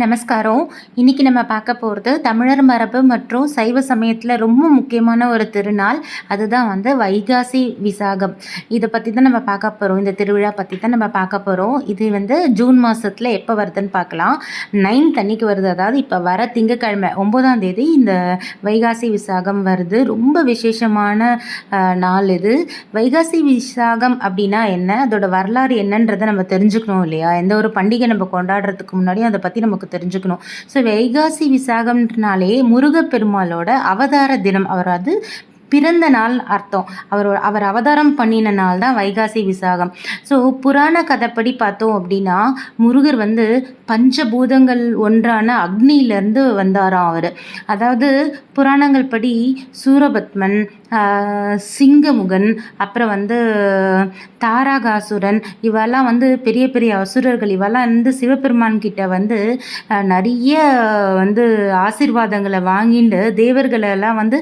நமஸ்காரம். இன்னைக்கு நம்ம பார்க்க போகிறது தமிழர் மரபு மற்றும் சைவ சமயத்தில் ரொம்ப முக்கியமான ஒரு திருநாள். அதுதான் வந்து வைகாசி விசாகம். இதை பற்றி தான் நம்ம பார்க்க போகிறோம் இந்த திருவிழா பற்றி தான் நம்ம பார்க்க போகிறோம் இது வந்து ஜூன் மாதத்தில் எப்போ வருதுன்னு பார்க்கலாம். நைன்த் அன்னைக்கு வருது. அதாவது இப்போ வர திங்கக்கிழமை ஒம்போதாம் தேதி இந்த வைகாசி விசாகம் வருது. ரொம்ப விசேஷமான நாள் இது. வைகாசி விசாகம் அப்படின்னா என்ன? அதோட வரலாறு என்னன்றதை நம்ம தெரிஞ்சுக்கணும் இல்லையா? எந்த ஒரு பண்டிகை நம்ம கொண்டாடுறதுக்கு முன்னாடி அதை பற்றி நமக்கு தெரிஞ்சுக்கணும். ஸோ வைகாசி விசாகம்னாலே முருகப்பெருமாளோட அவதார தினம். அவர் அது பிறந்த நாள் அர்த்தம். அவர் அவர் அவதாரம் பண்ணின நாள் தான் வைகாசி விசாகம். ஸோ புராண கதைப்படி பார்த்தோம் அப்படின்னா முருகர் வந்து பஞ்சபூதங்கள் ஒன்றான அக்னியிலேருந்து வந்தாராம் அவர். அதாவது புராணங்கள் படி சூரபத்மன் சிங்கமுகன் அப்புறம் வந்து தாராகாசுரன் இவெல்லாம் வந்து பெரிய பெரிய அசுரர்கள் இவெல்லாம் வந்து சிவபெருமான் கிட்ட வந்து நிறைய வந்து ஆசீர்வாதங்களை வாங்கிட்டு தேவர்களெல்லாம் வந்து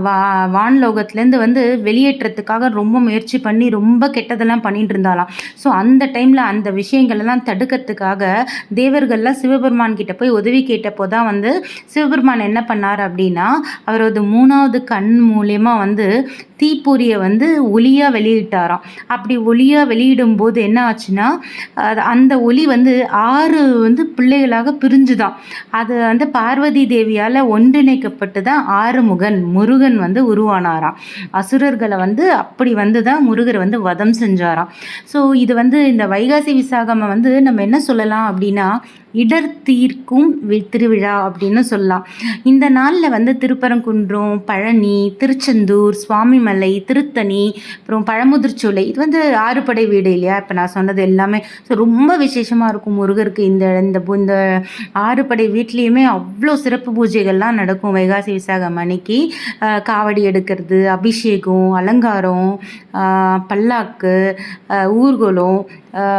வா வான்லோகத்துலேருந்து வந்து வெளியேற்றத்துக்காக ரொம்ப முயற்சி பண்ணி ரொம்ப கெட்டதெல்லாம் பண்ணிட்டு இருந்தாலாம் ஸோ அந்த டைமில் அந்த விஷயங்களெல்லாம் தடுக்கிறதுக்காக தேவர்கள்லாம் சிவபெருமான் கிட்ட போய் உதவி கேட்டப்போ தான் வந்து சிவபெருமான் என்ன பண்ணார் அப்படின்னா அவரது மூணாவது கண் மூலியமாக வந்து தீப்பொறியை வந்து ஒளியாக வெளியிட்டாராம். அப்படி ஒளியாக வெளியிடும் போது என்ன ஆச்சுன்னா அது- அந்த ஒளி வந்து ஆறு வந்து பிள்ளைகளாக பிரிஞ்சுதான் அது வந்து பார்வதி தேவியால் ஒன்றிணைக்கப்பட்டு தான் ஆறுமுகன் முருகன் வந்து உருவானாராம். அசுரர்களை வந்து அப்படி வந்து தான் முருகர் வந்து வதம் செஞ்சாராம். ஸோ இது வந்து இந்த வைகாசி விசாகமை வந்து நம்ம என்ன சொல்லலாம் அப்படின்னா இடர் தீர்க்கும் வி- திருவிழா அப்படின்னு சொல்லலாம். இந்த நாளில் வந்து திருப்பரங்குன்றம் பழனி திருச்செந்தூர் சுவாமிமலை திருத்தணி அப்புறம் பழமுதிர்ச்சோலை இது வந்து ஆறுபடை வீடு இல்லையா? இப்போ நான் சொன்னது எல்லாமே. ஸோ ரொம்ப விசேஷமாக இருக்கும் முருகருக்கு இந்த இந்த இந்த ஆறுபடை வீட்லேயுமே அவ்வளோ சிறப்பு பூஜைகள்லாம் நடக்கும். வைகாசி விசாகம் அன்னைக்கு காவடி எடுக்கிறது அபிஷேகம் அலங்காரம் பல்லாக்கு ஊர்கோலம்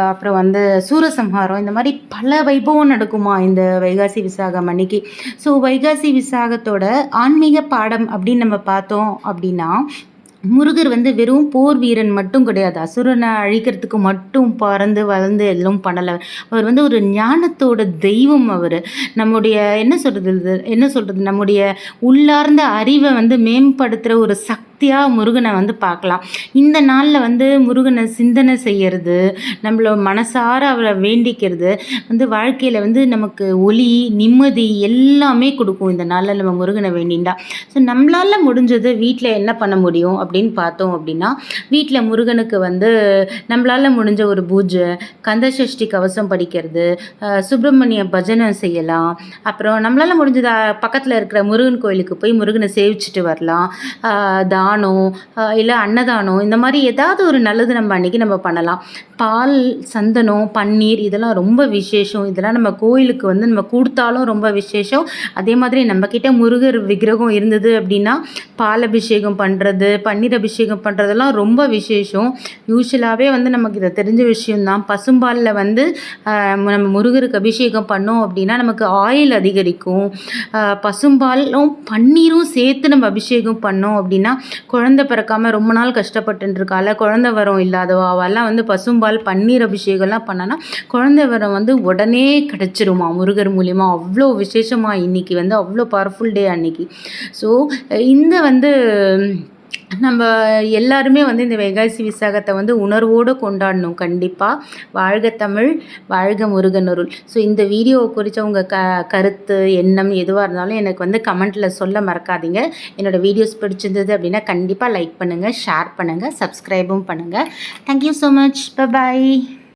அப்புறம் வந்து சூரசம்ஹாரம் இந்த மாதிரி பல வைபவம் நடக்குமா இந்த வைகாசி விசாகம் அன்னைக்கு? ஸோ வைகாசி விசாகத்தோட ஆன்மீக பாடம் அப்படின்னு நம்ம பார்த்தோம் அப்படின்னா முருகர் வந்து வெறும் போர் வீரன் மட்டும் கிடையாது. அசுரனை அழிக்கிறதுக்கு மட்டும் பறந்து வளர்ந்து எல்லாம் பண்ணலை. அவர் வந்து ஒரு ஞானத்தோட தெய்வம் அவர். நம்முடைய என்ன சொல்கிறது என்ன சொல்கிறது நம்முடைய உள்ளார்ந்த அறிவை வந்து மேம்படுத்துகிற ஒரு சக்தி சக்தியாக முருகனை வந்து பார்க்கலாம். இந்த நாளில் வந்து முருகனை சிந்தனை செய்யறது நம்மள மனசார அவரை வேண்டிக்கிறது வந்து வாழ்க்கையில் வந்து நமக்கு ஒளி நிம்மதி எல்லாமே கொடுக்கும் இந்த நாளில் நம்ம முருகனை வேண்டிண்டா. ஸோ நம்மளால் முடிஞ்சது வீட்டில் என்ன பண்ண முடியும் அப்படின்னு பார்த்தோம் அப்படின்னா வீட்டில் முருகனுக்கு வந்து நம்மளால் முடிஞ்ச ஒரு பூஜை கந்தசஷ்டி கவசம் படிக்கிறது சுப்பிரமணிய பஜனை செய்யலாம். அப்புறம் நம்மளால் முடிஞ்சது பக்கத்தில் இருக்கிற முருகன் கோயிலுக்கு போய் முருகனை சேவிச்சுட்டு வரலாம். அஹ், தானம் இல்லை அன்னதானம் இந்த மாதிரி ஏதாவது ஒரு நல்லது நம்ம அன்றைக்கி நம்ம பண்ணலாம். பால் சந்தனம் பன்னீர் இதெல்லாம் ரொம்ப விசேஷம். இதெல்லாம் நம்ம கோயிலுக்கு வந்து நம்ம கொடுத்தாலும் ரொம்ப விசேஷம். அதே மாதிரி நம்மக்கிட்ட முருகர் விக்கிரகம் இருந்தது அப்படின்னா பால் அபிஷேகம் பண்ணுறது பன்னீர் அபிஷேகம் பண்ணுறதெல்லாம் ரொம்ப விசேஷம். யூஸ்வலாகவே வந்து நமக்கு இதை தெரிஞ்ச விஷயம்தான். பசும்பாலில் வந்து நம்ம முருகருக்கு அபிஷேகம் பண்ணோம் அப்படின்னா நமக்கு ஆயில் அதிகரிக்கும். பசும்பாலும் பன்னீரும் சேர்த்து நம்ம அபிஷேகம் பண்ணோம் அப்படின்னா குழந்தை பிறக்காமல் ரொம்ப நாள் கஷ்டப்பட்டு குழந்த குழந்தை வரம் இல்லாதவா அவெல்லாம் வந்து பசும்பால் பன்னீர் அபிஷேகம்லாம் பண்ணனா குழந்தை வரம் வந்து உடனே கிடச்சிருமா முருகர் மூலிமா அவ்வளோ விசேஷமா இன்னைக்கு வந்து அவ்வளோ பவர்ஃபுல் டே அன்னைக்கு. ஸோ இந்த வந்து நம்ம எல்லாருமே வந்து இந்த வைகாசி விசாகத்தை வந்து உணர்வோடு கொண்டாடணும். கண்டிப்பாக வாழ்க தமிழ் வாழ்க முருகன் அருள் ஸோ இந்த வீடியோவை குறித்த உங்கள் க கருத்து எண்ணம் எதுவாக இருந்தாலும் எனக்கு வந்து கமெண்ட்டில் சொல்ல மறக்காதீங்க. என்னோடய வீடியோஸ் பிடிச்சிருந்தது அப்படின்னா கண்டிப்பாக லைக் பண்ணுங்கள் ஷேர் பண்ணுங்கள் சப்ஸ்கிரைபும் பண்ணுங்கள் தேங்க்யூ ஸோ மச் பபாய்